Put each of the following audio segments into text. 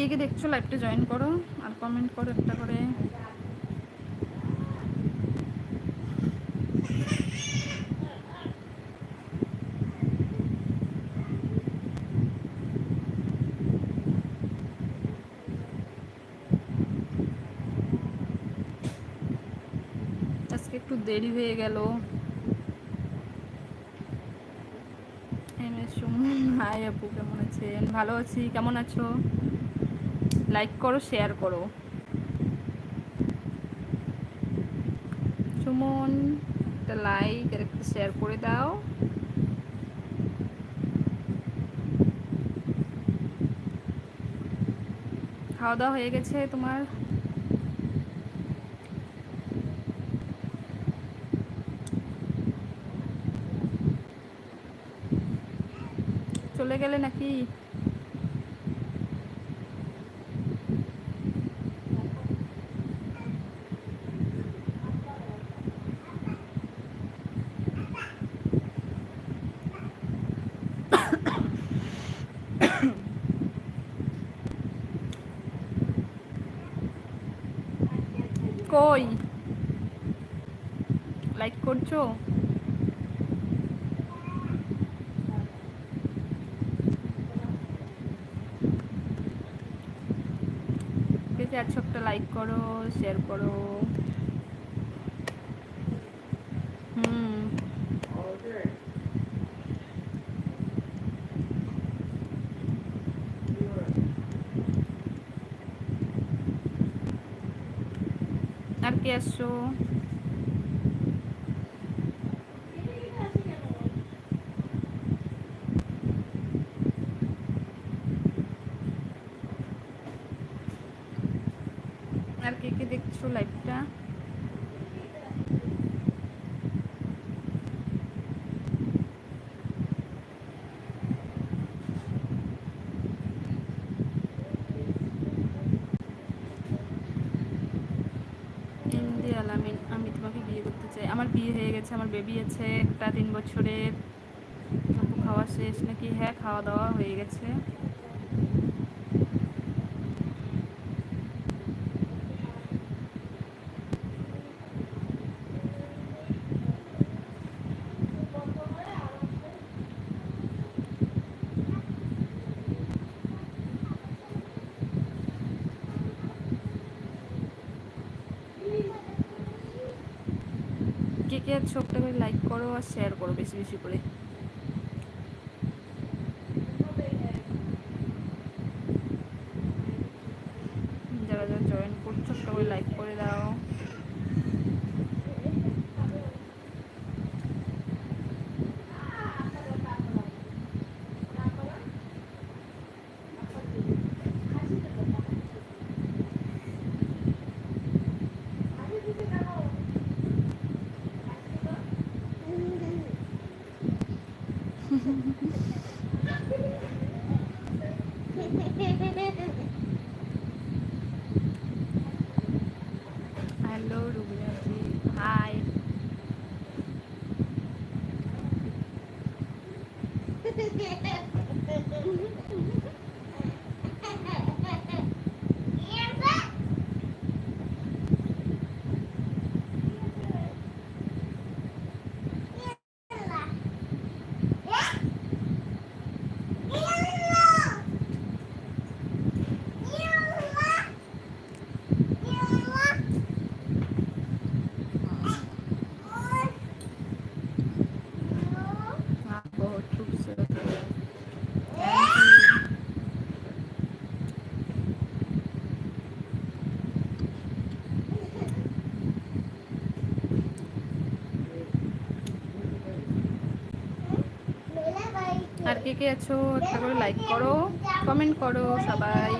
কে কে দেখছ লাইভটা জয়েন করো আর কমেন্ট করো একটা করে। আজকে একটু দেরি হয়ে গেল। হাই আপু, কেমন আছেন? ভালো আছি, কেমন আছো? লাইক করো শেয়ার করো। সুমন, একটা লাইক আর একটা শেয়ার করে দাও। খাওয়া দাওয়া হয়ে গেছে তোমার। চলে গেলে নাকি? কই? লাইক করছ? আছে একশো একটা লাইক করো শেয়ার করো। হুম। আর কে আসছো আর কে কে দেখছ লাইভটা ইন্দি আলামিন আমি তোমাকে বিয়ে করতে চাই আমার বিয়ে হয়ে গেছে, আমার বেবি আছে, একটা তিন বছরের খাওয়া শেষ নাকি? হ্যাঁ খাওয়া দাওয়া হয়ে গেছে। কে কে একটা করে লাইক করো আর শেয়ার করো বেশি বেশি করে। হ্যালো রুবিনাজি হাই आप কে কে আছো, একটা করে লাইক করো কমেন্ট করো সবাই।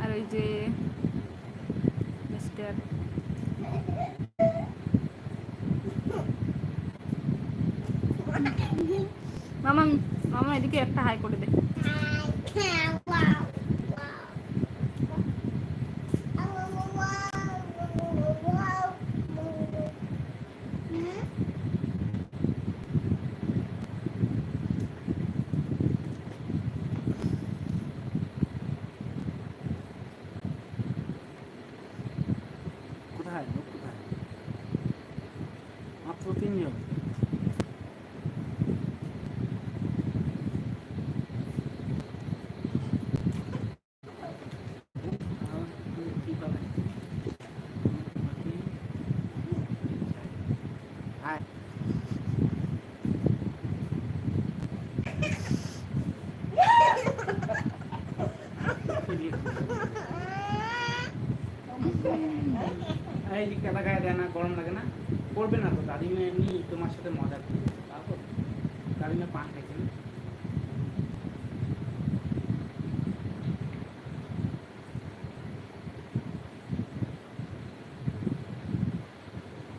আর ওই যে মিস্টার মামা মামা এদিকে একটা হাই করে দে। এই কেলা গায়ে দেয় না, গরম লাগে না। করবে না তো, দাদিমা এমনি তোমার সাথে মজা করবে তারপর দাদিমা পান খাইছে না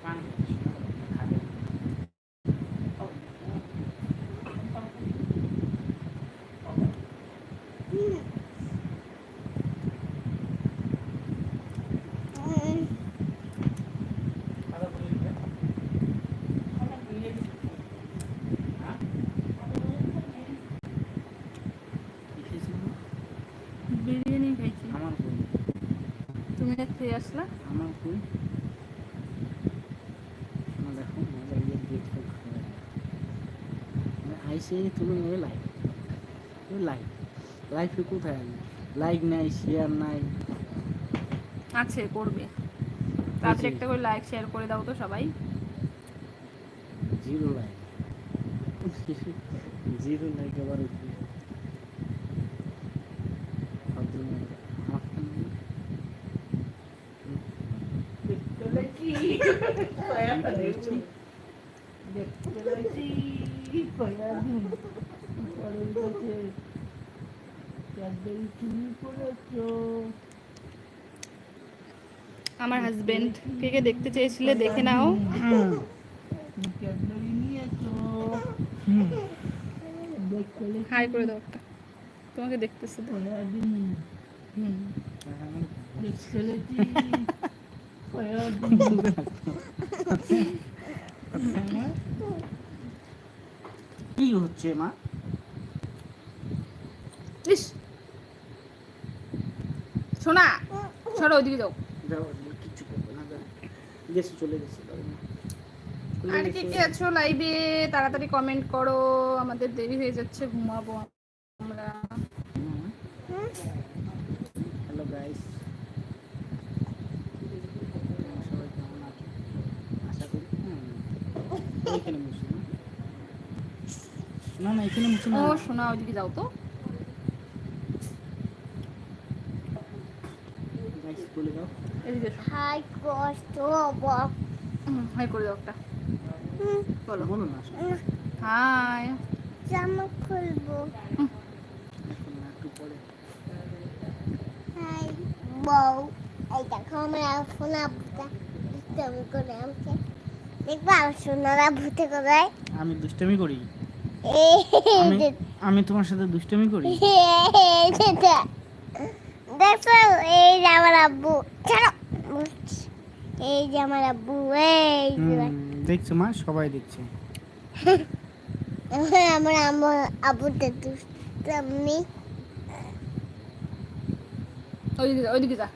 পান খাইছে, খাবে। খাওয়া দাওয়া করে নিবে? খাওয়া দাওয়া করে নিয়ে গেছে। হ্যাঁ? কি খেয়েছিল? বিরিয়ানি খাইছি আমার কই না খেয়ে আসলা? আমার কই দেখো মজা ইয়ে দিয়ে মানে আইসে তুমি ওই লাইক ওই লাইক লাইফে কোথায় আমি লাইক নাই শেয়ার নাই আছে করবে। তাড়াতাড়ি। একটা করে লাইক শেয়ার করে দাও তো সবাই। জিরো লাইক জিরো লাইক আবার কি ভদ্রমহিলা, আমার ফোনে আমার হাজবেন্ড কে কে দেখতে চেয়েছিলে দেখে নাও। হাই করে দাও তোমাকে দেখতেছে। তো হুম। কি হচ্ছে মা? ইস! শোনা সরো ওইদিকে যাও। যাও কিচ্ছু করবে না গেছে চলে গেছে আর কে কে আছো লাইভে তাড়াতাড়ি কমেন্ট করো আমাদের দেরি হয়ে যাচ্ছে ঘুমাবো আমরা হ্যালো গাইস সবাই কেমন আছো আশা করি হুম। এইখানে বসে না না এখানে না। ও শোনা ওইদিকে যাও তো। বলে দাও। এদিকে হাই কষ্ট বক। হাই করে দাও একটা। বলো। বলো না হাই। জামা খুলবো। এখন না, একটু পরে। হাই বউ। এই দেখো আমার ফোনা ভূতা করে আমাকে দেখবা সোনারা ভূতে করে আমি দুষ্টামি করি। এই আমি যে- তোমার সাথে দুষ্টামি করি? দেখো এই যে আমার আব্বু। ছাড়ো। এই যে আমার আব্বু এই দেখছ মা? সবাই দেখছে। আমার আমার আব্বুতে দুষ্টামি। ওইদিকে যা ওইদিকে যা।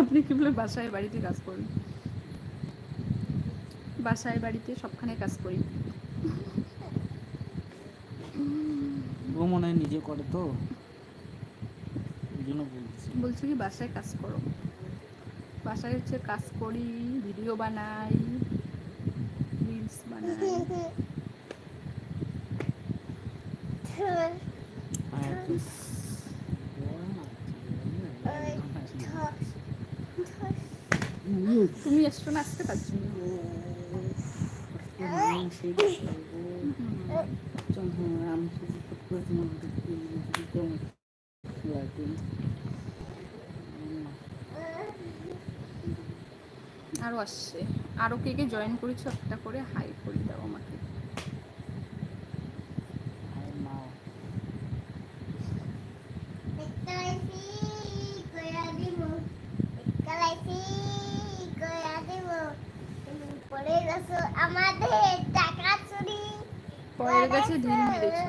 আপনি কি বলে বাসায় বাড়িতে কাজ করেন বাসায় বাড়িতে সবখানে কাজ করি। ও মনে হয় নিজে করে তো। বলছি কি বাসায় কাজ করো। বাসায় হচ্ছে কাজ করি ভিডিও বানাই। রিলস বানাই তুমি এসছো না আসতে জন্য আরও আসছে। আরও কে কে জয়েন করেছ একটা করে হাই করে দাও আমাকে। আমাদের টাকা চুরি পরের কাছে ঢিল মেরেছো